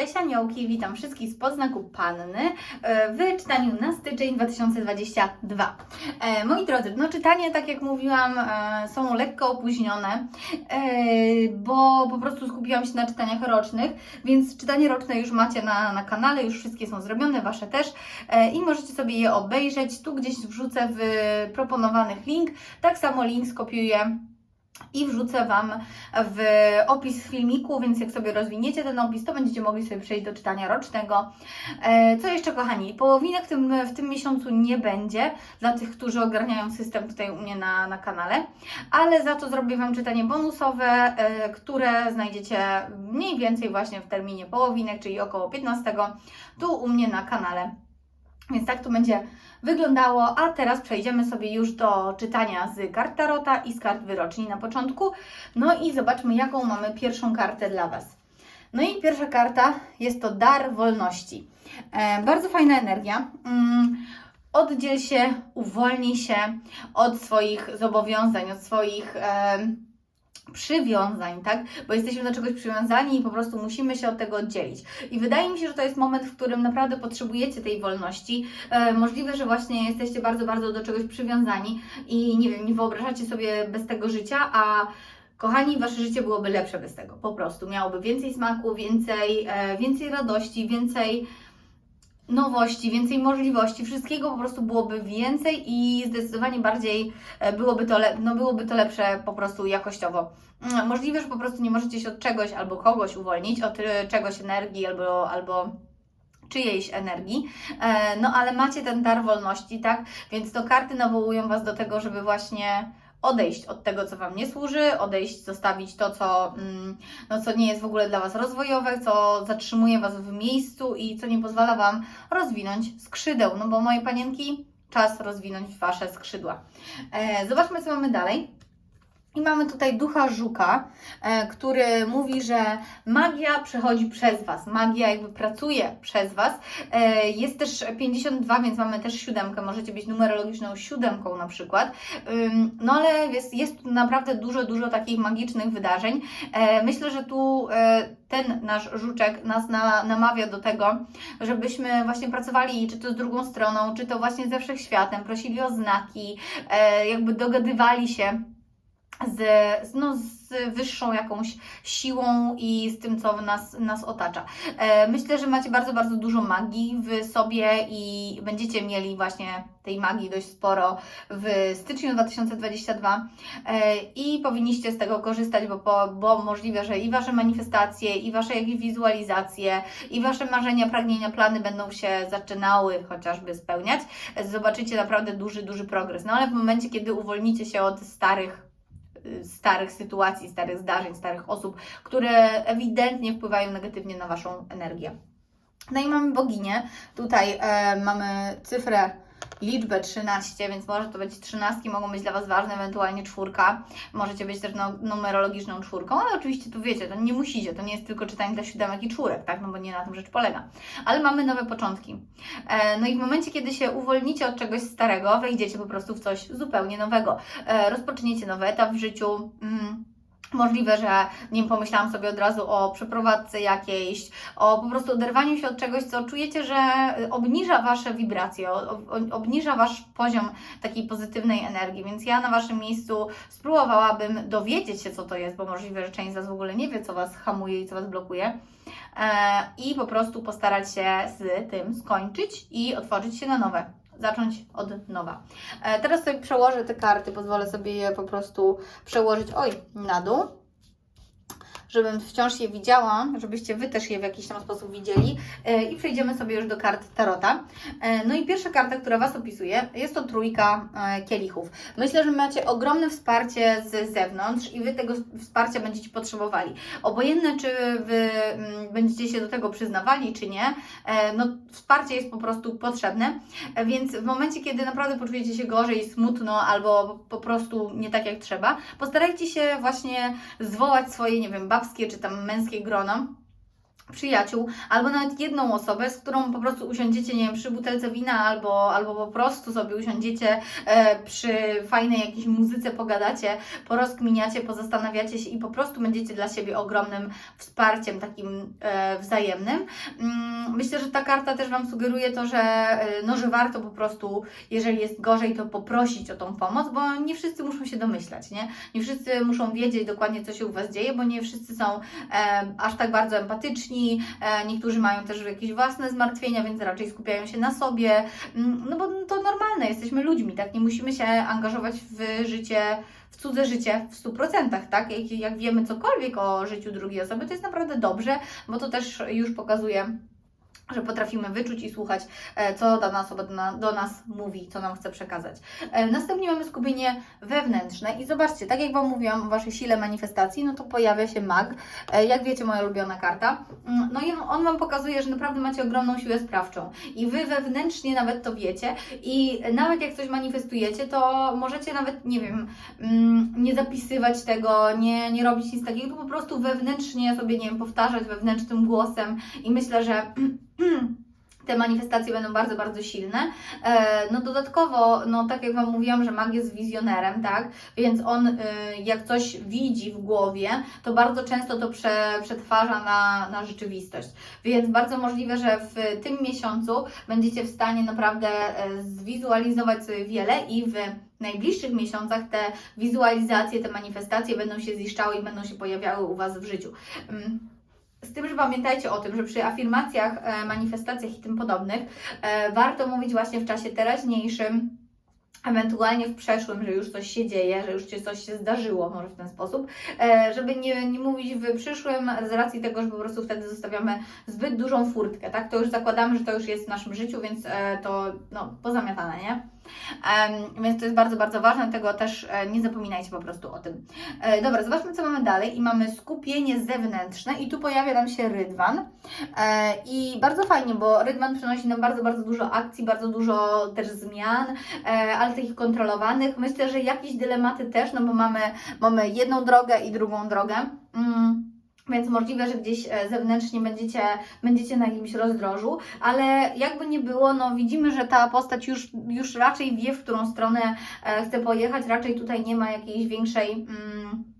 Cześć Aniołki, witam wszystkich z podznaku Panny e, w czytaniu na styczeń 2022. E, Moi drodzy, no czytanie, tak jak mówiłam, e, są lekko opóźnione, bo po prostu skupiłam się na czytaniach rocznych, więc czytanie roczne już macie na, na kanale, już wszystkie są zrobione, Wasze też i możecie sobie je obejrzeć. Tu gdzieś wrzucę w proponowanych link, tak samo link skopiuję i wrzucę Wam w opis filmiku, więc jak sobie rozwiniecie ten opis, to będziecie mogli sobie przejść do czytania rocznego. E, Co jeszcze, kochani? Połowinek w tym, w tym miesiącu nie będzie dla tych, którzy ogarniają system tutaj u mnie na, na kanale, ale za to zrobię Wam czytanie bonusowe, e, które znajdziecie mniej więcej właśnie w terminie połowinek, czyli około 15, tu u mnie na kanale. Więc tak to będzie wyglądało, a teraz przejdziemy sobie już do czytania z kart Tarota i z kart wyroczni na początku. No i zobaczmy, jaką mamy pierwszą kartę dla Was. No i pierwsza karta jest to dar wolności. E, bardzo fajna energia. Mm, oddziel się, uwolnij się od swoich zobowiązań, od swoich. em, przywiązań, tak? Bo jesteśmy do czegoś przywiązani i po prostu musimy się od tego oddzielić. I wydaje mi się, że to jest moment, w którym naprawdę potrzebujecie tej wolności. E, możliwe, że właśnie jesteście bardzo, bardzo do czegoś przywiązani i nie wiem, nie wyobrażacie sobie bez tego życia, a Kochani, wasze życie byłoby lepsze bez tego. Po prostu miałoby więcej smaku, więcej, e, więcej radości, więcej nowości, więcej możliwości, wszystkiego po prostu byłoby więcej i zdecydowanie bardziej e, byłoby to, no byłoby to lepsze po prostu jakościowo. Mm, Możliwe, że po prostu nie możecie się od czegoś albo kogoś uwolnić, od e, czegoś energii albo, albo czyjejś energii, e, no ale macie ten dar wolności, tak? Więc to karty nawołują Was do tego, żeby właśnie odejść od tego, co Wam nie służy, odejść, zostawić to, co, mm, no, co nie jest w ogóle dla Was rozwojowe, co zatrzymuje Was w miejscu i co nie pozwala Wam rozwinąć skrzydeł. No bo moje panienki, czas rozwinąć Wasze skrzydła. E, zobaczmy, co mamy dalej. I mamy tutaj ducha żuka, e, który mówi, że magia przechodzi przez Was, magia jakby pracuje przez Was. E, jest też 52, więc mamy też siódemkę, możecie być numerologiczną siódemką na przykład. No ale jest, jest naprawdę dużo, dużo takich magicznych wydarzeń. E, Myślę, że tu ten nasz żuczek nas na, namawia do tego, żebyśmy właśnie pracowali czy to z drugą stroną, czy to właśnie ze wszechświatem, prosili o znaki, jakby dogadywali się z, no, z wyższą jakąś siłą i z tym, co nas, nas otacza. E, myślę, że macie bardzo, bardzo dużo magii w sobie i będziecie mieli właśnie tej magii dość sporo w styczniu 2022 e, i powinniście z tego korzystać, bo, po, bo możliwe, że i Wasze manifestacje, i Wasze jakieś wizualizacje, i Wasze marzenia, pragnienia, plany będą się zaczynały chociażby spełniać. E, Zobaczycie naprawdę duży, duży progres. No ale w momencie, kiedy uwolnicie się od starych starych sytuacji, starych zdarzeń, starych osób, które ewidentnie wpływają negatywnie na Waszą energię. No i mamy boginię. Tutaj e, mamy cyfrę, liczbę 13, więc może to być 13, mogą być dla Was ważne, ewentualnie czwórka. Możecie być też no, numerologiczną czwórką, ale oczywiście tu wiecie, to nie musicie, to nie jest tylko czytanie dla siódemek i czwórek, tak? No bo nie na tym rzecz polega. Ale mamy nowe początki. E, no i w momencie, kiedy się uwolnicie od czegoś starego, wejdziecie po prostu w coś zupełnie nowego. E, rozpoczniecie nowy etap w życiu. Mm. Możliwe, że wiem, pomyślałam sobie od razu o przeprowadzce jakiejś, o po prostu oderwaniu się od czegoś, co czujecie, że obniża Wasze wibracje, obniża Wasz poziom takiej pozytywnej energii. Więc ja na Waszym miejscu spróbowałabym dowiedzieć się, co to jest, bo możliwe, że część z Was w ogóle nie wie, co Was hamuje i co Was blokuje. E, I po prostu postarać się z tym skończyć i otworzyć się na nowe. Zacząć od nowa. E, Teraz sobie przełożę te karty, pozwolę sobie je po prostu przełożyć, oj, na dół, żebym wciąż je widziała, żebyście Wy też je w jakiś tam sposób widzieli E, i przejdziemy sobie już do kart Tarota. E, No i pierwsza karta, która Was opisuje, jest to trójka e, kielichów. Myślę, że macie ogromne wsparcie z zewnątrz i Wy tego wsparcia będziecie potrzebowali. Obojętne, czy Wy mm, będziecie się do tego przyznawali, czy nie, no wsparcie jest po prostu potrzebne, więc w momencie, kiedy naprawdę poczujecie się gorzej, smutno albo po prostu nie tak jak trzeba, postarajcie się właśnie zwołać swoje, nie wiem, babskie czy tam męskie grono przyjaciół, albo nawet jedną osobę, z którą po prostu usiądziecie, nie wiem, przy butelce wina, albo, albo po prostu sobie usiądziecie e, przy fajnej jakiejś muzyce, pogadacie, porozkminiacie, pozastanawiacie się i po prostu będziecie dla siebie ogromnym wsparciem takim e, wzajemnym. Mm, myślę, że ta karta też Wam sugeruje to, że, e, no, że warto po prostu, jeżeli jest gorzej, to poprosić o tą pomoc, bo nie wszyscy muszą się domyślać, nie? Nie wszyscy muszą wiedzieć dokładnie, co się u Was dzieje, bo nie wszyscy są e, aż tak bardzo empatyczni, e, niektórzy mają też jakieś własne zmartwienia, więc raczej skupiają się na sobie, Mm, no bo to normalne, jesteśmy ludźmi, tak? Nie musimy się angażować w życie, w cudze życie w 100%, tak? Jak, jak wiemy cokolwiek o życiu drugiej osoby, to jest naprawdę dobrze, bo to też już pokazuje że potrafimy wyczuć i słuchać, e, co dana osoba do, na, do nas mówi, co nam chce przekazać. E, Następnie mamy skupienie wewnętrzne i zobaczcie, tak jak Wam mówiłam o Waszej sile manifestacji, no to pojawia się mag. E, Jak wiecie, moja ulubiona karta. Mm, No i on Wam pokazuje, że naprawdę macie ogromną siłę sprawczą i Wy wewnętrznie nawet to wiecie i nawet jak coś manifestujecie, to możecie nawet, nie wiem, mm, nie zapisywać tego, nie, nie robić nic takiego, po prostu wewnętrznie sobie, nie wiem, powtarzać wewnętrznym głosem i myślę, że te manifestacje będą bardzo, bardzo silne. E, No dodatkowo, no tak jak Wam mówiłam, że mag jest wizjonerem, tak? Więc on y, jak coś widzi w głowie, to bardzo często to prze, przetwarza na, na rzeczywistość. Więc bardzo możliwe, że w tym miesiącu będziecie w stanie naprawdę e, zwizualizować sobie wiele i w najbliższych miesiącach te wizualizacje, te manifestacje będą się ziszczały i będą się pojawiały u Was w życiu. Z tym, że pamiętajcie o tym, że przy afirmacjach, e, manifestacjach i tym podobnych e, warto mówić właśnie w czasie teraźniejszym, ewentualnie w przeszłym, że już coś się dzieje, że już się coś się zdarzyło, może w ten sposób, e, żeby nie, nie mówić w przyszłym z racji tego, że po prostu wtedy zostawiamy zbyt dużą furtkę, tak? To już zakładamy, że to już jest w naszym życiu, więc to no, pozamiatane, nie? Więc to jest bardzo, bardzo ważne, tego też e, nie zapominajcie po prostu o tym. E, dobra, zobaczmy co mamy dalej i mamy skupienie zewnętrzne i tu pojawia nam się rydwan e, i bardzo fajnie, bo rydwan przynosi nam bardzo, bardzo dużo akcji, bardzo dużo też zmian, ale takich kontrolowanych. Myślę, że jakieś dylematy też, no bo mamy, mamy jedną drogę i drugą drogę. Mm. Więc możliwe, że gdzieś e, zewnętrznie będziecie, będziecie na jakimś rozdrożu, ale jakby nie było, no widzimy, że ta postać już, już raczej wie, w którą stronę e, chce pojechać, raczej tutaj nie ma jakiejś większej. Mm,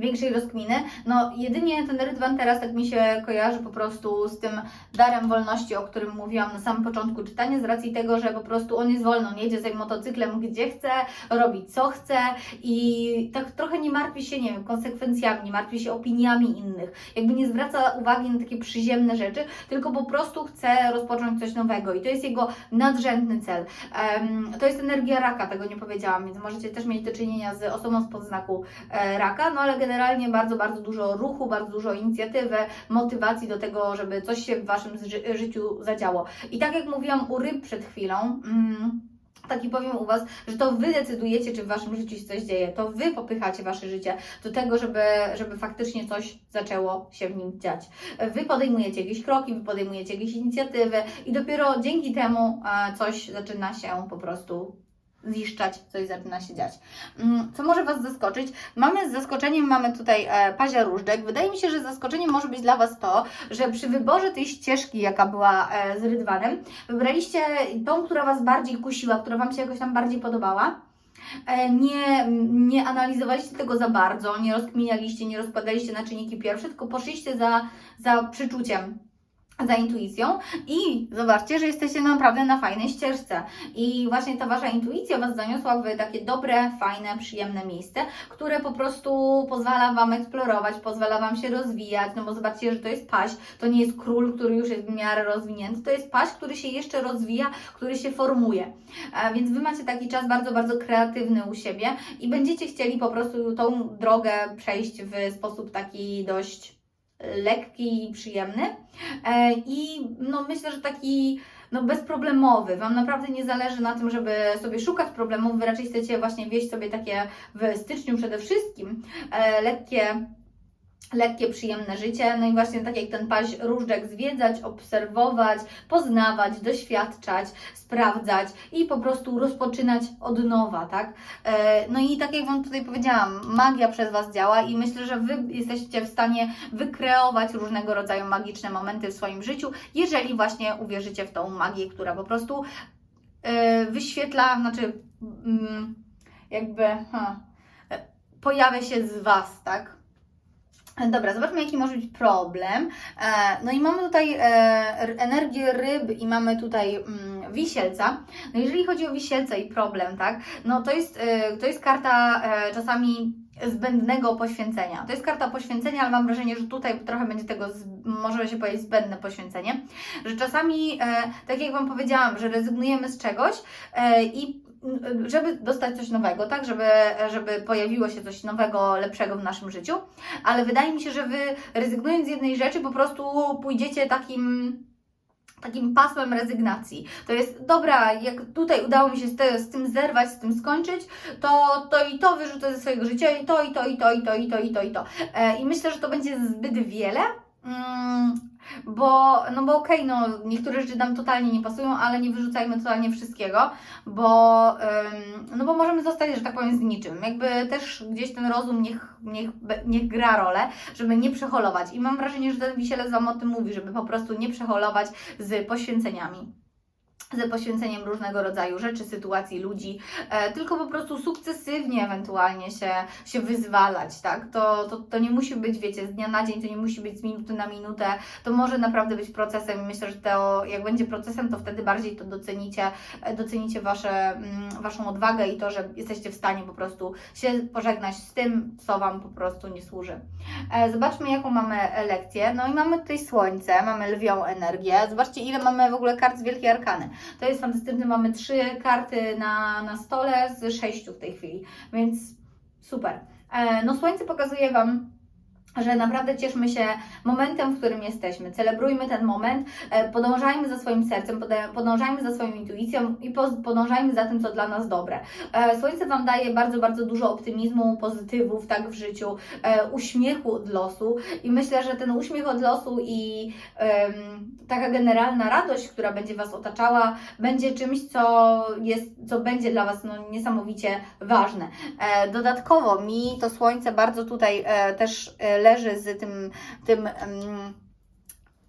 większej rozkminy. No jedynie ten rydwan teraz tak mi się kojarzy po prostu z tym darem wolności, o którym mówiłam na samym początku czytania, z racji tego, że po prostu on jest wolny, on jedzie sobie motocyklem gdzie chce, robi co chce i tak trochę nie martwi się, nie wiem, konsekwencjami, nie martwi się opiniami innych, jakby nie zwraca uwagi na takie przyziemne rzeczy, tylko po prostu chce rozpocząć coś nowego i to jest jego nadrzędny cel. Em, to jest energia raka, tego nie powiedziałam, więc możecie też mieć do czynienia z osobą z podznaku e, raka, no ale generalnie bardzo, bardzo dużo ruchu, bardzo dużo inicjatywy, motywacji do tego, żeby coś się w Waszym ży- życiu zadziało. I tak jak mówiłam u ryb przed chwilą, mm, tak i powiem u Was, że to Wy decydujecie, czy w Waszym życiu się coś dzieje, to Wy popychacie Wasze życie do tego, żeby, żeby faktycznie coś zaczęło się w nim dziać. Wy podejmujecie jakieś kroki, Wy podejmujecie jakieś inicjatywy i dopiero dzięki temu e, coś zaczyna się po prostu ziszczać, coś zaczyna się dziać. Mm, Co może Was zaskoczyć? Mamy z zaskoczeniem, mamy tutaj e, pazia różdżek. Wydaje mi się, że zaskoczeniem może być dla Was to, że przy wyborze tej ścieżki, jaka była e, z Rydwanem, wybraliście tą, która Was bardziej kusiła, która Wam się jakoś tam bardziej podobała. E, Nie, nie analizowaliście tego za bardzo, nie rozkminialiście, nie rozkładaliście na czynniki pierwsze, tylko poszliście za, za przyczuciem za intuicją i zobaczcie, że jesteście naprawdę na fajnej ścieżce. I właśnie ta Wasza intuicja Was zaniosła w takie dobre, fajne, przyjemne miejsce, które po prostu pozwala Wam eksplorować, pozwala Wam się rozwijać, no bo zobaczcie, że to jest paź, to nie jest król, który już jest w miarę rozwinięty, to jest paź, który się jeszcze rozwija, który się formuje. A więc Wy macie taki czas bardzo, bardzo kreatywny u siebie i będziecie chcieli po prostu tą drogę przejść w sposób taki dość lekki i przyjemny. E, I no, myślę, że taki no, bezproblemowy. Wam naprawdę nie zależy na tym, żeby sobie szukać problemów. Wy raczej chcecie właśnie wieść sobie takie w styczniu przede wszystkim e, lekkie lekkie, przyjemne życie. No i właśnie tak jak ten paź różdżek zwiedzać, obserwować, poznawać, doświadczać, sprawdzać i po prostu rozpoczynać od nowa, tak? E, No i tak jak Wam tutaj powiedziałam, magia przez Was działa i myślę, że Wy jesteście w stanie wykreować różnego rodzaju magiczne momenty w swoim życiu, jeżeli właśnie uwierzycie w tą magię, która po prostu e, wyświetla, znaczy mm, jakby e, pojawia się z Was, tak? Dobra, zobaczmy, jaki może być problem. E, No i mamy tutaj e, energię ryb i mamy tutaj mm, wisielca. No jeżeli chodzi o wisielca i problem, tak, no to jest, e, to jest karta czasami zbędnego poświęcenia. To jest karta poświęcenia, ale mam wrażenie, że tutaj trochę będzie tego, może się powiedzieć, zbędne poświęcenie, że czasami, tak jak Wam powiedziałam, że rezygnujemy z czegoś i żeby dostać coś nowego, tak, żeby, żeby pojawiło się coś nowego, lepszego w naszym życiu, ale wydaje mi się, że Wy rezygnując z jednej rzeczy, po prostu pójdziecie takim takim pasmem rezygnacji. To jest, dobra, jak tutaj udało mi się z, te, z tym zerwać, z tym skończyć, to, to i to wyrzucę ze swojego życia, i to, i to, i to, i to, i to, i to, i to. E, I myślę, że to będzie zbyt wiele, mm, bo, no bo okej, no niektóre rzeczy nam totalnie nie pasują, ale nie wyrzucajmy totalnie wszystkiego, bo, ym, no bo możemy zostać, że tak powiem, z niczym. Jakby też gdzieś ten rozum niech, niech, niech gra rolę, żeby nie przeholować. I mam wrażenie, że ten wisielec Wam o tym mówi, żeby po prostu nie przeholować z poświęceniami. Z poświęceniem różnego rodzaju rzeczy, sytuacji, ludzi, e, tylko po prostu sukcesywnie ewentualnie się, się wyzwalać, tak? To, to, to nie musi być, wiecie, z dnia na dzień, to nie musi być z minuty na minutę, to może naprawdę być procesem i myślę, że to, jak będzie procesem, to wtedy bardziej to docenicie, e, docenicie wasze, mm, Waszą odwagę i to, że jesteście w stanie po prostu się pożegnać z tym, co Wam po prostu nie służy. E, Zobaczmy, jaką mamy lekcję. No i mamy tutaj słońce, mamy lwią energię. Zobaczcie, ile mamy w ogóle kart z Wielkiej Arkany. To jest fantastyczne, mamy trzy karty na, na stole z sześciu w tej chwili, więc super. E, No słońce pokazuje Wam że naprawdę cieszmy się momentem, w którym jesteśmy. Celebrujmy ten moment, e, podążajmy za swoim sercem, podążajmy za swoją intuicją i podążajmy za tym, co dla nas dobre. E, Słońce Wam daje bardzo, bardzo dużo optymizmu, pozytywów tak w życiu, e, uśmiechu od losu i myślę, że ten uśmiech od losu i taka generalna radość, która będzie Was otaczała, będzie czymś, co jest, co będzie dla Was no, niesamowicie ważne. Dodatkowo mi to słońce bardzo tutaj też leży z tym, tym,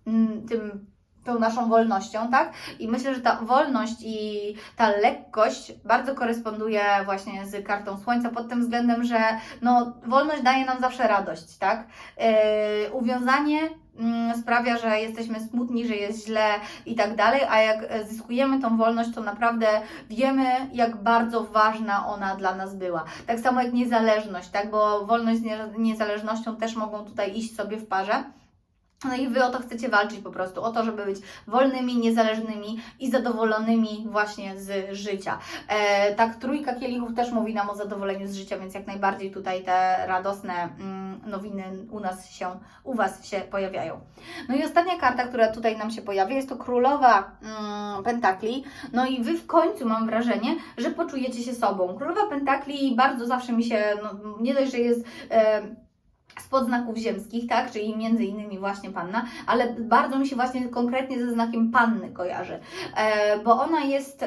mm, tym tą naszą wolnością, tak? I myślę, że ta wolność i ta lekkość bardzo koresponduje właśnie z kartą Słońca pod tym względem, że no, wolność daje nam zawsze radość, tak? Yy, uwiązanie sprawia, że jesteśmy smutni, że jest źle i tak dalej, a jak e, zyskujemy tą wolność, to naprawdę wiemy, jak bardzo ważna ona dla nas była. Tak samo jak niezależność, tak? Bo wolność z nie- niezależnością też mogą tutaj iść sobie w parze. No i Wy o to chcecie walczyć po prostu, o to, żeby być wolnymi, niezależnymi i zadowolonymi właśnie z życia. E, tak, trójka kielichów też mówi nam o zadowoleniu z życia, więc jak najbardziej tutaj te radosne mm, nowiny u nas się, u Was się pojawiają. No i ostatnia karta, która tutaj nam się pojawia, jest to Królowa mm, Pentakli. No i Wy w końcu mam wrażenie, że poczujecie się sobą. Królowa Pentakli bardzo zawsze mi się, no, nie dość, że jest... E, spod znaków ziemskich, tak, czyli między innymi właśnie panna, ale bardzo mi się właśnie konkretnie ze znakiem panny kojarzy, e, bo ona jest.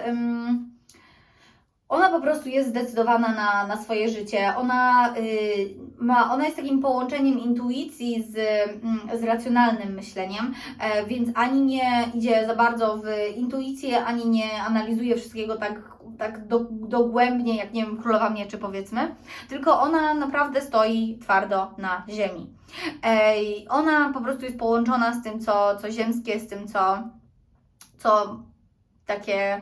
ona po prostu jest zdecydowana na, na swoje życie. Ona, y, ma, ona jest takim połączeniem intuicji z, mm, z racjonalnym myśleniem, e, więc ani nie idzie za bardzo w intuicję, ani nie analizuje wszystkiego tak, tak do, dogłębnie, jak nie wiem, królowa mieczy powiedzmy, tylko ona naprawdę stoi twardo na ziemi. Ej, ona po prostu jest połączona z tym, co, co ziemskie, z tym, co, co takie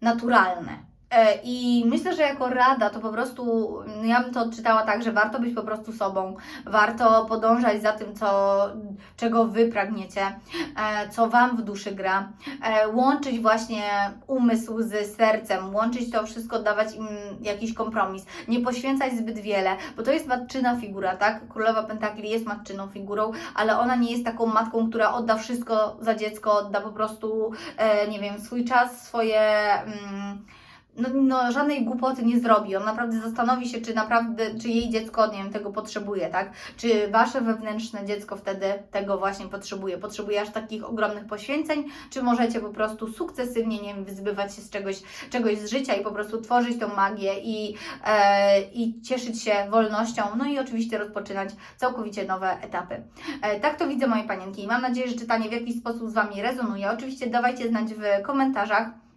naturalne. E, I myślę, że jako rada to po prostu, no ja bym to odczytała tak, że warto być po prostu sobą, warto podążać za tym, co, czego Wy pragniecie, e, co Wam w duszy gra, e, łączyć właśnie umysł z sercem, łączyć to wszystko, dawać im jakiś kompromis, nie poświęcać zbyt wiele, bo to jest matczyna figura, tak? Królowa Pentakli jest matczyną figurą, ale ona nie jest taką matką, która odda wszystko za dziecko, odda po prostu, nie wiem, swój czas, swoje. Mm, no, no, żadnej głupoty nie zrobi. On naprawdę zastanowi się, czy naprawdę, czy jej dziecko, nie wiem, tego potrzebuje, tak? Czy wasze wewnętrzne dziecko wtedy tego właśnie potrzebuje? Potrzebuje aż takich ogromnych poświęceń, czy możecie po prostu sukcesywnie, nie wiem, wyzbywać się z czegoś, czegoś z życia i po prostu tworzyć tą magię i, e, i cieszyć się wolnością, no i oczywiście rozpoczynać całkowicie nowe etapy. E, tak to widzę, moje panienki. Mam nadzieję, że czytanie w jakiś sposób z Wami rezonuje. Oczywiście dawajcie znać w komentarzach.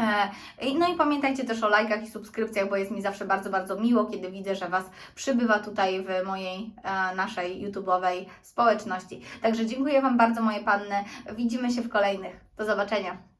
E, No i pamiętajcie też o lajkach i subskrypcjach, bo jest mi zawsze bardzo, bardzo miło, kiedy widzę, że Was przybywa tutaj w mojej, e, naszej YouTube'owej społeczności. Także dziękuję Wam bardzo, moje panny. Widzimy się w kolejnych. Do zobaczenia.